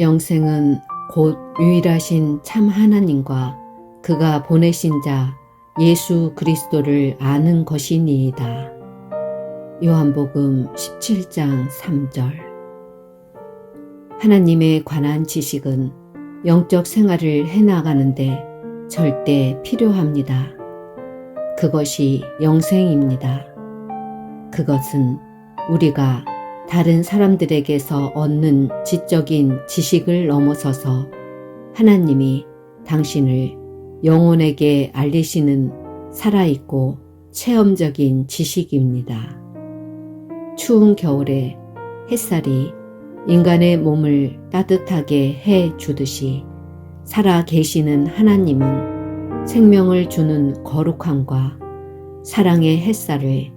영생은 곧 유일하신 참 하나님과 그가 보내신 자 예수 그리스도를 아는 것이니이다. 요한복음 17장 3절 하나님에 관한 지식은 영적 생활을 해나가는데 절대 필요합니다. 그것이 영생입니다. 그것은 우리가 다른 사람들에게서 얻는 지적인 지식을 넘어서서 하나님이 당신을 영혼에게 알리시는 살아있고 체험적인 지식입니다. 추운 겨울에 햇살이 인간의 몸을 따뜻하게 해 주듯이 살아 계시는 하나님은 생명을 주는 거룩함과 사랑의 햇살을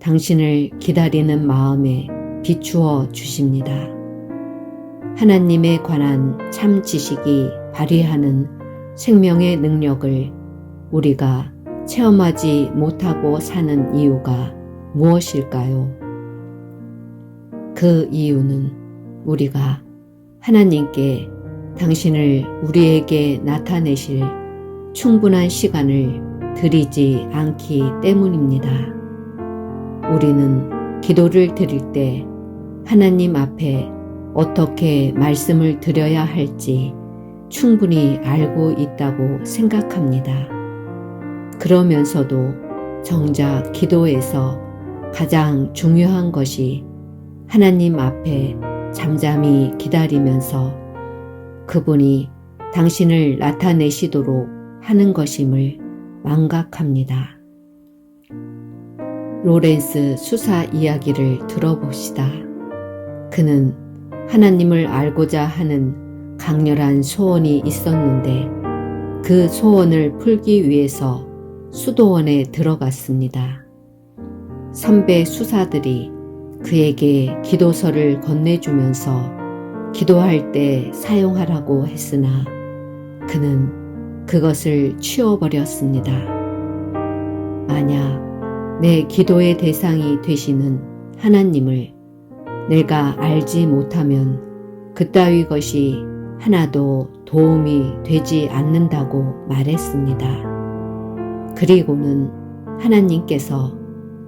당신을 기다리는 마음에 비추어 주십니다. 하나님에 관한 참 지식이 발휘하는 생명의 능력을 우리가 체험하지 못하고 사는 이유가 무엇일까요? 그 이유는 우리가 하나님께 당신을 우리에게 나타내실 충분한 시간을 드리지 않기 때문입니다. 우리는 기도를 드릴 때 하나님 앞에 어떻게 말씀을 드려야 할지 충분히 알고 있다고 생각합니다. 그러면서도 정작 기도에서 가장 중요한 것이 하나님 앞에 잠잠히 기다리면서 그분이 당신을 나타내시도록 하는 것임을 망각합니다. 로렌스 수사 이야기를 들어봅시다. 그는 하나님을 알고자 하는 강렬한 소원이 있었는데 그 소원을 풀기 위해서 수도원에 들어갔습니다. 선배 수사들이 그에게 기도서를 건네주면서 기도할 때 사용하라고 했으나 그는 그것을 치워버렸습니다. 만약 내 기도의 대상이 되시는 하나님을 내가 알지 못하면 그따위 것이 하나도 도움이 되지 않는다고 말했습니다. 그리고는 하나님께서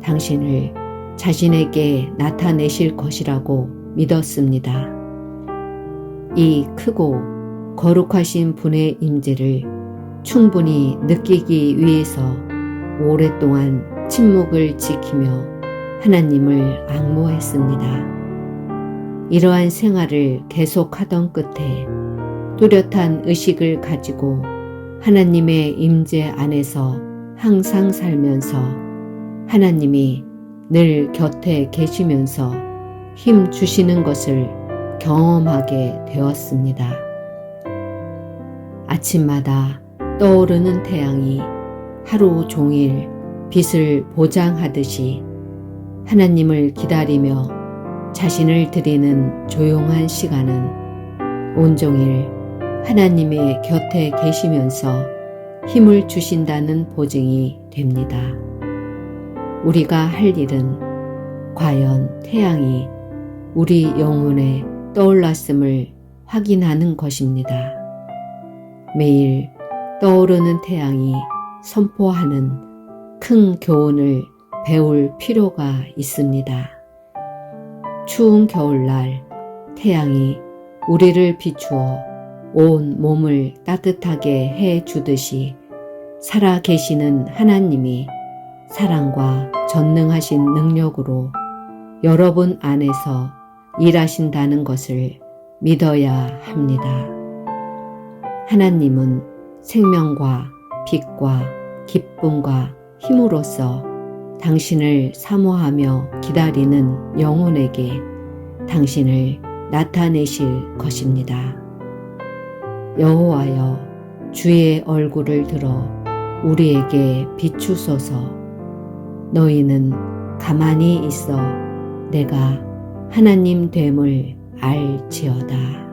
당신을 자신에게 나타내실 것이라고 믿었습니다. 이 크고 거룩하신 분의 임재를 충분히 느끼기 위해서 오랫동안 침묵을 지키며 하나님을 악모했습니다. 이러한 생활을 계속하던 끝에 뚜렷한 의식을 가지고 하나님의 임재 안에서 항상 살면서 하나님이 늘 곁에 계시면서 힘 주시는 것을 경험하게 되었습니다. 아침마다 떠오르는 태양이 하루 종일 빛을 보장하듯이 하나님을 기다리며 자신을 드리는 조용한 시간은 온종일 하나님의 곁에 계시면서 힘을 주신다는 보증이 됩니다. 우리가 할 일은 과연 태양이 우리 영혼에 떠올랐음을 확인하는 것입니다. 매일 떠오르는 태양이 선포하는 큰 교훈을 배울 필요가 있습니다. 추운 겨울날 태양이 우리를 비추어 온 몸을 따뜻하게 해 주듯이 살아 계시는 하나님이 사랑과 전능하신 능력으로 여러분 안에서 일하신다는 것을 믿어야 합니다. 하나님은 생명과 빛과 기쁨과 힘으로써 당신을 사모하며 기다리는 영혼에게 당신을 나타내실 것입니다. 여호와여 주의 얼굴을 들어 우리에게 비추소서 너희는 가만히 있어 내가 하나님 됨을 알지어다.